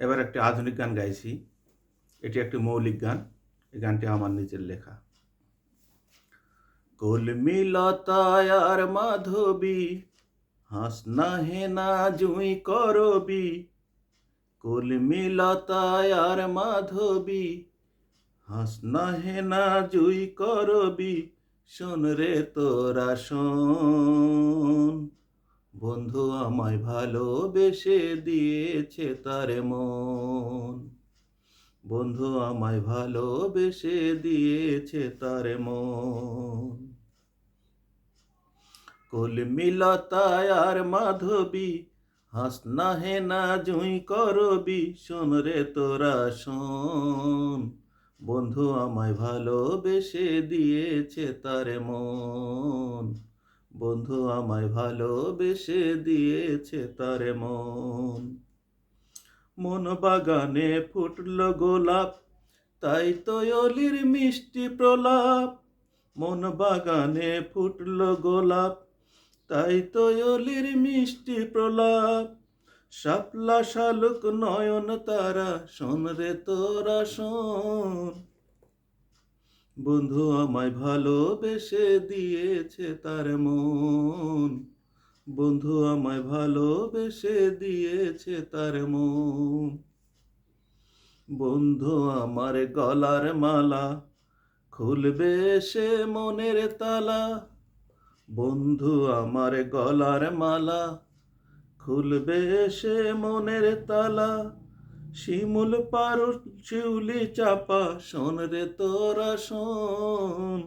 এবার একটি আধুনিক গান গাইছি। এটি একটি মৌলিক গান। এই গানটি আমার নিজের লেখা। কলমি লতায় আর মাধবী হাসনা হেনা জুই করবি। কলমি লতায় আর মাধবী হাসনা হেনা জুই করবি। শোন রে তোরা শোন। বন্ধু আমায় ভালোবেসে দিয়েছে তার মন। বন্ধু আমায় ভালোবেসে দিয়েছে তার মন। কলমিলতায় আর মাধবী হাসনা হেনা জুই করবি, শোন রে তোরা শোন। বন্ধু আমায় ভালোবেসে দিয়েছে তার মন। বন্ধু আমায় ভালোবেসে দিয়েছে তার মন। মন বাগানে ফুটল গোলাপ, তাই তো অলির মিষ্টি প্রলাপ। মন বাগানে ফুটল গোলাপ, তাই তো অলির মিষ্টি প্রলাপ। শাপলা শালুক নয়ন তারা, শোন রে তোরা শোন বন্ধু আমায় ভালোবেসে দিয়েছে তার মন। বন্ধু আমায় ভালোবেসে দিয়েছে তার মন। বন্ধু আমার গলার মালা, খুলবে সে মনের তালা। বন্ধু আমার গলার মালা, খুলবে সে মনের তালা। শিমুল পারুর শিউলি চাপা, শোন রে তোরা শোন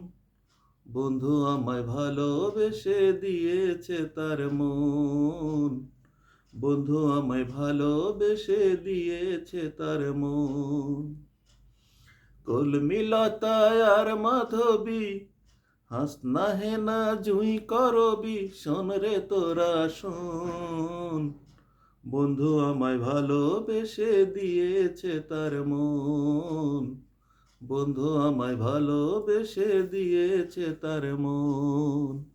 বন্ধু আমায় ভালোবেসে দিয়েছে তার মন। বন্ধু আমায় ভালোবেসে দিয়েছে তার মন। কলমিলতায় আর মাধবী হাসনা হেনা জুই করবি, শোন রে তোরা শোন বন্ধু আমায় ভালোবেসে দিয়েছে তার মন। বন্ধু আমায় ভালোবেসে দিয়েছে তার মন।